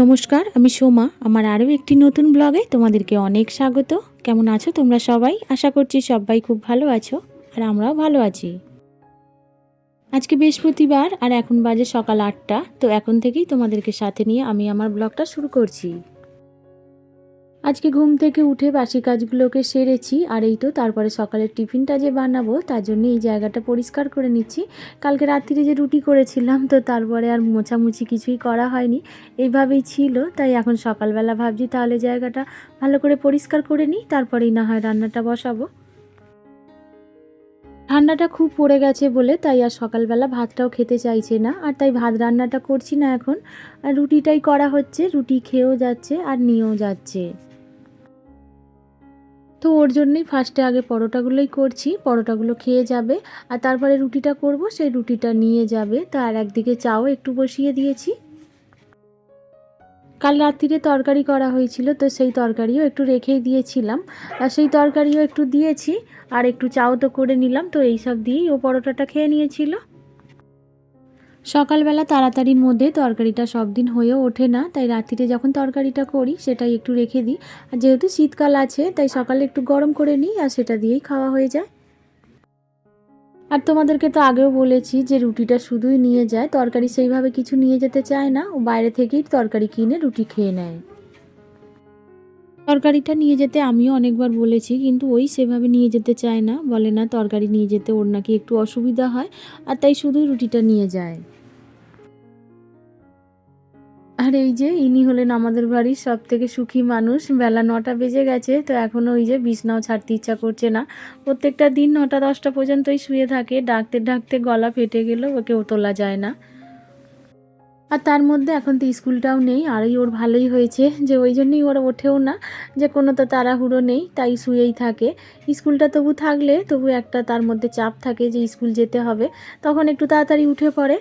নমস্কার, আমি সোমা। আমার আরও একটি নতুন ব্লগে তোমাদেরকে অনেক স্বাগত। কেমন আছো তোমরা সবাই? আশা করছি সবাই খুব ভালো আছো আর আমরাও ভালো আছি। আজকে বৃহস্পতিবার আর এখন বাজে সকাল আটটা, তো এখন থেকেই তোমাদেরকে সাথে নিয়ে আমি আমার ব্লগটা শুরু করছি। আজকে ঘুম থেকে উঠে বাসি কাজগুলোকে সেরেছি, আর এই তো তারপরে সকালের টিফিনটা যে বানাবো, তার জন্য এই জায়গাটা পরিষ্কার করে নিচ্ছি। কালকে রাত্রিরে যে রুটি করেছিলাম, তো তারপরে আর মোছামুছি কিছুই করা হয়নি। এইভাবেই ছিল, তাই এখন সকালবেলা ভাবছি তাহলে জায়গাটা ভালো করে পরিষ্কার করে নিই, তারপরেই না হয় রান্নাটা বসাবো। ঠান্ডাটা খুব পড়ে গেছে বলে, তাই আর সকালবেলা ভাতটাও খেতে চাইছে না, আর তাই ভাত রান্নাটা করছি না এখন। আর রুটিটাই করা হচ্ছে, রুটি খেয়েও যাচ্ছে আর নিয়েও যাচ্ছে। তো ওর জন্যই ফার্স্টে আগে পরোটাগুলোই করছি, পরোটাগুলো খেয়ে যাবে। আর তারপরে রুটিটা করব, সেই রুটিটা নিয়ে যাবে। তার একদিকে চাও একটু বসিয়ে দিয়েছি। কাল রাত্রিরে তরকারি করা হয়েছিল, তো সেই তরকারিও একটু রেখেই দিয়েছিলাম। আর সেই তরকারিও একটু দিয়েছি, আর একটু চাও তো করে নিলাম, তো এইসব দিয়েই ও পরোটাটা খেয়ে নিয়েছিল। সকালবেলা তাড়াতাড়ির মধ্যে তরকারিটা সব দিন হয়েও ওঠে না, তাই রাত্রিতে যখন তরকারিটা করি সেটাই একটু রেখে দিই। আর যেহেতু শীতকাল আছে, তাই সকালে একটু গরম করে নিই আর সেটা দিয়েই খাওয়া হয়ে যায়। আর তোমাদেরকে তো আগেও বলেছি যে রুটিটা শুধুই নিয়ে যায়, তরকারি সেইভাবে কিছু নিয়ে যেতে চায় না, ও বাইরে থেকেই তরকারি কিনে রুটি খেয়ে নেয়। তরকারিটা নিয়ে যেতে আমিও অনেকবার বলেছি, কিন্তু ওই সেভাবে নিয়ে যেতে চায় না, বলে না তরকারি নিয়ে যেতে ওর নাকি একটু অসুবিধা হয়, আর তাই শুধুই রুটিটা নিয়ে যায়। আর এই যে ইনি হলেন আমাদের বাড়ির সব থেকে সুখী মানুষ। বেলা নটা বেজে গেছে, তো এখনও ওই যে বিছনাও ছাড়তে ইচ্ছা করছে না। প্রত্যেকটা দিন নটা দশটা পর্যন্তই শুয়ে থাকে। ডাকতে ডাকতে গলা ফেটে গেলেও ওকেও তোলা যায় না। আর তার মধ্যে এখন তো স্কুলটাও নেই, আরই ওর ভালোই হয়েছে। যে ওই জন্যই ওরা ওঠেও না, যে কোনো তো তাড়াহুড়ো নেই, তাই শুয়েই থাকে। স্কুলটা তবু থাকলে তবু একটা তার মধ্যে চাপ থাকে যে স্কুল যেতে হবে। তখন একটু তাড়াতাড়ি উঠে পড়ে।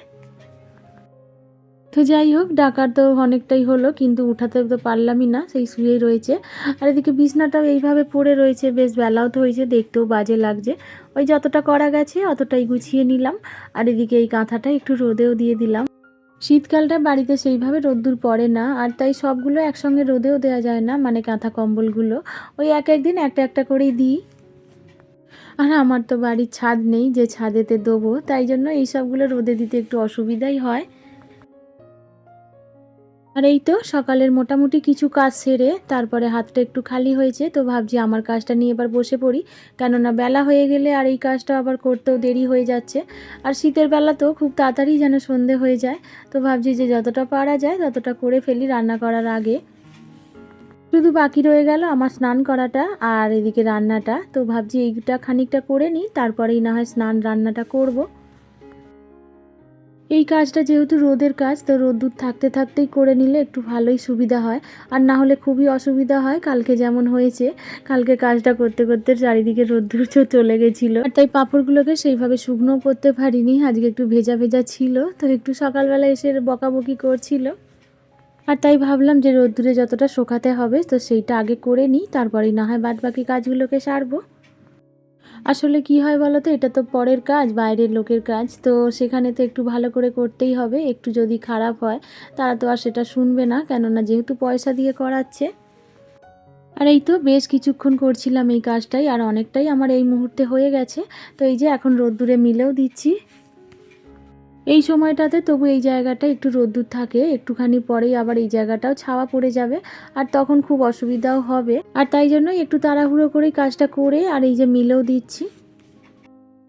তো যাই হোক, ডাকার তো অনেকটাই হলো, কিন্তু উঠাতে তো পারলামই না, সেই শুয়েই রয়েছে। আর এদিকে বিছনাটাও এইভাবে পড়ে রয়েছে, বেশ বেলাও তো হয়েছে, দেখতেও বাজে লাগছে। ওই যতটা করা গেছে, অতটাই গুছিয়ে নিলাম। আর এদিকে এই কাঁথাটা একটু রোদেও দিয়ে দিলাম। শীতকালটা বাড়িতে সেইভাবে রোদ্দুর পড়ে না, আর তাই সবগুলো একসঙ্গে রোদেও দেওয়া যায় না মানে কাঁথা কম্বলগুলো। ওই এক একদিন একটা একটা করেই দিই। আর আমার তো বাড়ির ছাদ নেই, যে ছাদেতে দেবো, তাই জন্য এই সবগুলো রোদে দিতে একটু অসুবিধাই হয়। আর এই তো সকালের মোটামুটি কিছু কাজ সেরে তারপরে হাতটা একটু খালি হয়েছে, তো ভাবছি আমার কাজটা নিয়ে এবার বসে পড়ি। কেননা বেলা হয়ে গেলে আর এই কাজটা আবার করতেও দেরি হয়ে যাচ্ছে। আর শীতের বেলা তো খুব তাড়াতাড়ি যেন সন্ধে হয়ে যায়, তো ভাবছি যে যতটা পারা যায় ততটা করে ফেলি রান্না করার আগে। শুধু বাকি রয়ে গেল আমার স্নান করাটা আর এদিকে রান্নাটা, তো ভাবছি এইটা খানিকটা করে নিই, তারপরেই না হয় স্নান রান্নাটা করব। এই কাজটা যেহেতু রোদের কাজ, তো রোদ্দুর থাকতে থাকতেই করে নিলে একটু ভালোই সুবিধা হয়। আর না হলে খুবই অসুবিধা হয়, কালকে যেমন হয়েছে, কালকে কাজটা করতে করতে চারিদিকে রোদ্দুর চলে গেছিল। আর তাই পাঁপড়গুলোকে সেইভাবে শুকনো করতে পারিনি, আজকে একটু ভেজা ভেজা ছিল, তো একটু সকালবেলা এসে বকাবকি করছিল। আর তাই ভাবলাম যে রোদ্দুরে যতটা শোকাতে হবে, তো সেইটা আগে করে নিই, তারপরেই না হয় বাদ বাকি কাজগুলোকে সারবো। আসলে কি হয় বলো তো? এটা তো পরের কাজ, বাইরের লোকের কাজ। তো সেখানে তো একটু ভালো করে করতেই হবে। একটু যদি খারাপ হয়, তারা তো আর সেটা শুনবে না। কেননা যেহেতু পয়সা দিয়ে করাচ্ছে। আর এই তো বেশ কিছুক্ষণ করছিলাম এই কাজটাই। আর অনেকটাই আমার এই মুহূর্তে হয়ে গেছে। তো এই যে এখন রোদ্দুরে মিলেও দিচ্ছি। এই সময়টাতে তবু এই জায়গাটা একটু রোদ্দুর থাকে, একটুখানি পরেই আবার এই জায়গাটাও ছাওয়া পড়ে যাবে আর তখন খুব অসুবিধাও হবে। আর তাই জন্যই একটু তাড়াহুড়ো করেই কাজটা করে আর এই যে মিলেও দিচ্ছি।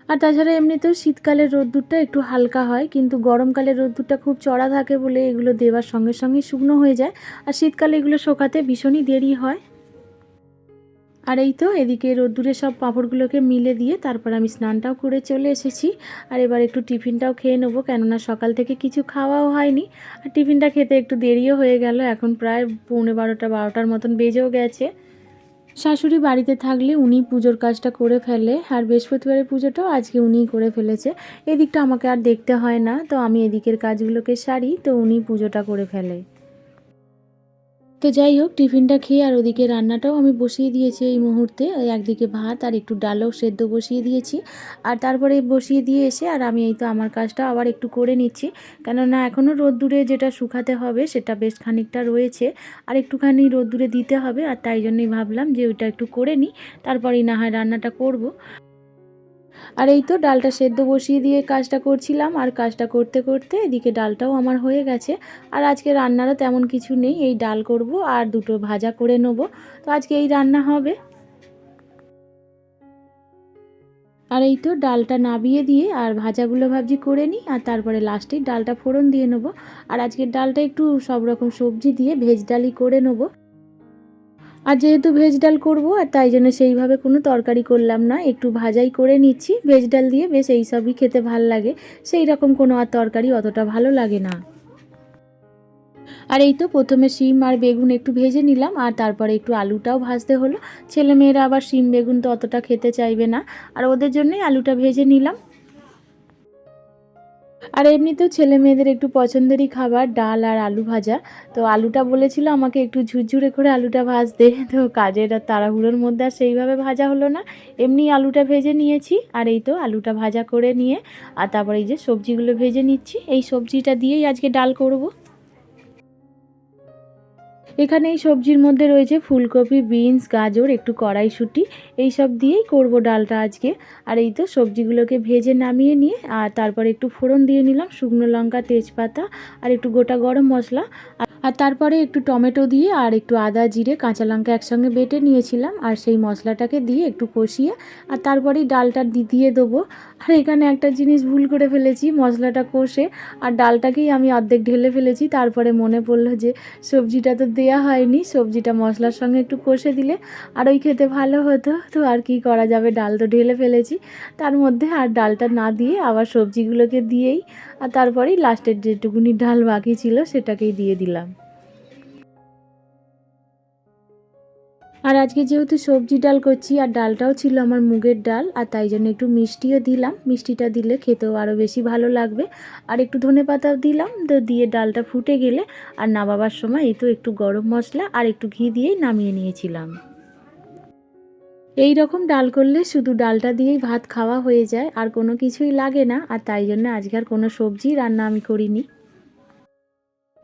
আর তাছাড়া এমনিতেও শীতকালের রোদ্দুরটা একটু হালকা হয়, কিন্তু গরমকালের রোদ্দুরটা খুব চড়া থাকে বলে এগুলো দেওয়ার সঙ্গে সঙ্গে শুকনো হয়ে যায়। আর শীতকালে এগুলো শোকাতে ভীষণই দেরি হয়। আর এই তো এদিকে রোদ্দুরে সব পাঁপড়গুলোকে মিলে দিয়ে তারপর আমি স্নানটাও করে চলে এসেছি। আর এবার একটু টিফিনটাও খেয়ে নেব, কেননা সকাল থেকে কিছু খাওয়াও হয়নি। আর টিফিনটা খেতে একটু দেরিও হয়ে গেল, এখন প্রায় পৌনে বারোটা, বারোটার মতন বেজেও গেছে। শাশুড়ি বাড়িতে থাকলে উনি পুজোর কাজটা করে ফেলে, আর বৃহস্পতিবারের পুজোটাও আজকে উনিই করে ফেলেছে। এদিকটা আমাকে আর দেখতে হয় না, তো আমি এদিকের কাজগুলোকে সারি, তো উনি পুজোটা করে ফেলে। তো যাই হোক, টিফিনটা খেয়ে আর ওদিকে রান্নাটাও আমি বসিয়ে দিয়েছি এই মুহূর্তে। একদিকে ভাত আর একটু ডালও সেদ্ধ বসিয়ে দিয়েছি। আর তারপরে বসিয়ে দিয়ে এসে আর আমি এই তো আমার কাজটা আবার একটু করে নিচ্ছি। কেননা এখনও রোদ্দুরে যেটা শুকাতে হবে, সেটা বেশ খানিকটা রয়েছে। আর একটুখানি রোদ্দুরে দিতে হবে, আর তাই জন্যই ভাবলাম যে ওইটা একটু করে নিই। তারপরেই না হয় রান্নাটা করব। আর এই তো ডালটা সেদ্ধ বসিয়ে দিয়ে কাজটা করছিলাম, আর কাজটা করতে করতে এদিকে ডালটাও আমার হয়ে গেছে। আর আজকে রান্নারও তেমন কিছু নেই, এই ডাল করব আর দুটো ভাজা করে নেব। তো আজকে এই রান্না হবে। আর এই তো ডালটা নাবিয়ে দিয়ে আর ভাজাগুলো ভাবছি করে নিই, আর তারপরে লাস্টেই ডালটা ফোড়ন দিয়ে নেব। আর আজকের ডালটা একটু সব রকম সবজি দিয়ে ভেজ ডালই করে নেব। আর যেহেতু ভেজ ডাল করব, আর তাই জন্য সেইভাবে কোনো তরকারি করলাম না। একটু ভাজাই করে নিচ্ছি। ভেজ ডাল দিয়ে বেশ এই সবই খেতে ভালো লাগে। সেই রকম কোনো আর তরকারি অতটা ভালো লাগে না। আর এই তো প্রথমে শিম আর বেগুন একটু ভেজে নিলাম, আর তারপরে একটু আলুটাও ভাজতে হলো। ছেলে মেয়েরা আবার শিম বেগুন তো অতটা খেতে চাইবে না। আর ওদের জন্যই আলুটা ভেজে নিলাম। আর এমনিতেও ছেলে মেয়েদের একটু পছন্দেরই খাবার, ডাল আর আলু ভাজা। তো আলুটা বলেছিল আমাকে একটু ঝুরঝুরে করে আলুটা ভাজতে। তো কাজের আর তাড়াহুড়োর মধ্যে আর সেইভাবে ভাজা হলো না। এমনি আলুটা ভেজে নিয়েছি আর এই তো আলুটা ভাজা করে নিয়ে, আর তারপরে এই যে সবজিগুলো ভেজে নিচ্ছি। এই সবজিটা দিয়েই আজকে ডাল করব। এখানে এই সবজির মধ্যে রয়েছে ফুলকপি, বিনস, গাজর, একটু কড়াইশুঁটি এই সব দিয়েই করব ডালটা আজকে। আর এই তো সবজিগুলোকে ভেজে নামিয়ে নিয়ে, আর তারপর একটু ফোড়ন দিয়ে নিলাম, শুকনো লঙ্কা, তেজপাতা, আর একটু গোটা গরম মশলা। আর তারপরে একটু টমেটো দিয়ে আর একটু আদা, জিরে, কাঁচা লঙ্কা একসঙ্গে বেটে নিয়েছিলাম আর সেই মশলাটাকে দিয়ে একটু কষিয়ে আর তারপরেই ডালটা দিয়ে দেবো। আর এখানে একটা জিনিস ভুল করে ফেলেছি, মশলাটা কষে আর ডালটাকেই আমি অর্ধেক ঢেলে ফেলেছি। তারপরে মনে পড়ল যে সবজিটা তো দেয়া হয়নি, সবজিটা মশলার সঙ্গে একটু কষে দিলে আর ওই খেতে ভালো হতো। তো আর কি করা যাবে? ডাল তো ঢেলে ফেলেছি। তার মধ্যে আর ডালটা না দিয়ে আবার সবজিগুলোকে দিয়েই আর তারপরেই লাস্টের যেটুকুনি ডাল বাকি ছিল, সেটাকেই দিয়ে দিলাম। আর আজকে যেহেতু সবজি ডাল করছি, আর ডালটাও ছিল আমার মুগের ডাল, আর তাই জন্য একটু মিষ্টিও দিলাম। মিষ্টিটা দিলে খেতেও আরও বেশি ভালো লাগবে। আর একটু ধনে পাতাও দিলাম, তো দিয়ে ডালটা ফুটে গেলে, আর নামাবার সময় এই তো একটু গরম মশলা আর একটু ঘি দিয়েই নামিয়ে নিয়েছিলাম। এই রকম ডাল করলে শুধু ডালটা দিয়েই ভাত খাওয়া হয়ে যায়, আর কোনো কিছুই লাগে না, আর তাই জন্য আজকে আর কোনো সবজি রান্না আমি করিনি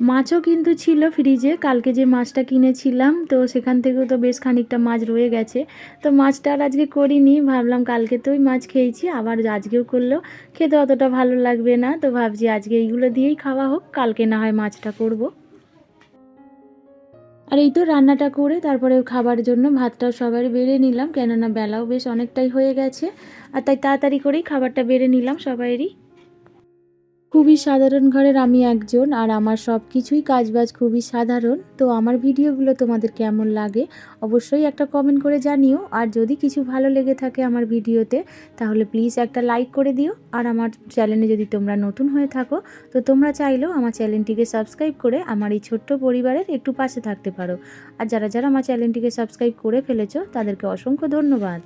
মাছও কিন্তু ছিল ফ্রিজে, কালকে যে মাছটা কিনেছিলাম, তো সেখান থেকেও তো বেশ খানিকটা মাছ রয়ে গেছে তো মাছটা আর আজকে করিনি, ভাবলাম কালকে তো ওই মাছ খেয়েছি, আবার আজকেও করল, খেতে অতটা ভালো লাগবে না, তো ভাবছি আজকে এইগুলো দিয়েই খাওয়া হোক, কালকে না হয় মাছটা করব। আর এই তো রান্নাটা করে তারপরে খাবার জন্য ভাতটাও সবারই বেড়ে নিলাম, কেননা বেলাও বেশ অনেকটাই হয়ে গেছে। আর তাই তাড়াতাড়ি করেই খাবারটা বেড়ে নিলাম সবাইয়েরই খুবই সাধারণ ঘরের আমি একজন আর আমার সব কিছুই কাজবাজ খুবই সাধারণ। তো আমার ভিডিওগুলো তোমাদের কেমন লাগে অবশ্যই একটা কমেন্ট করে জানিও। আর যদি কিছু ভালো লেগে থাকে আমার ভিডিওতে, তাহলে প্লিজ একটা লাইক করে দিও। আর আমার চ্যানেলে যদি তোমরা নতুন হয়ে থাকো, তো তোমরা চাইলেও আমার চ্যানেলটিকে সাবস্ক্রাইব করে আমার এই ছোট্ট পরিবারের একটু পাশে থাকতে পারো। আর যারা যারা আমার চ্যানেলটিকে সাবস্ক্রাইব করে ফেলেছো, তাদেরকে অসংখ্য ধন্যবাদ।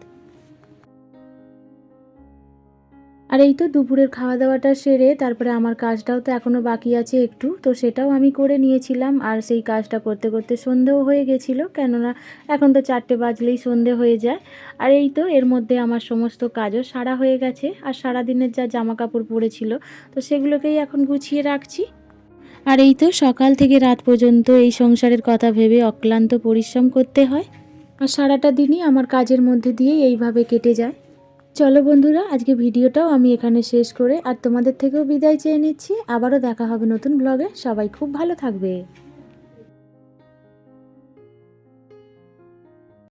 আর এই তো দুপুরের খাওয়া দাওয়াটা সেরে তারপরে আমার কাজটাও তো এখনও বাকি আছে একটু, তো সেটাও আমি করে নিয়েছিলাম। আর সেই কাজটা করতে করতে সন্ধেও হয়ে গেছিল, কেননা এখন তো চারটে বাজলেই সন্ধে হয়ে যায়। আর এই তো এর মধ্যে আমার সমস্ত কাজও সারা হয়ে গেছে, আর সারা দিনের যা জামা কাপড় পরেছিল তো সেগুলোকেই এখন গুছিয়ে রাখছি। আর এই তো সকাল থেকে রাত পর্যন্ত এই সংসারের কথা ভেবে অক্লান্ত পরিশ্রম করতে হয়। আর সারাটা দিনই আমার কাজের মধ্যে দিয়ে এইভাবে কেটে যায়। চলো বন্ধুরা, আজকে ভিডিওটাও আমি এখানে শেষ করে আর তোমাদের থেকেও বিদায় চেয়ে নিচ্ছি। আবারও দেখা হবে নতুন ব্লগে সবাই খুব ভালো থাকবে।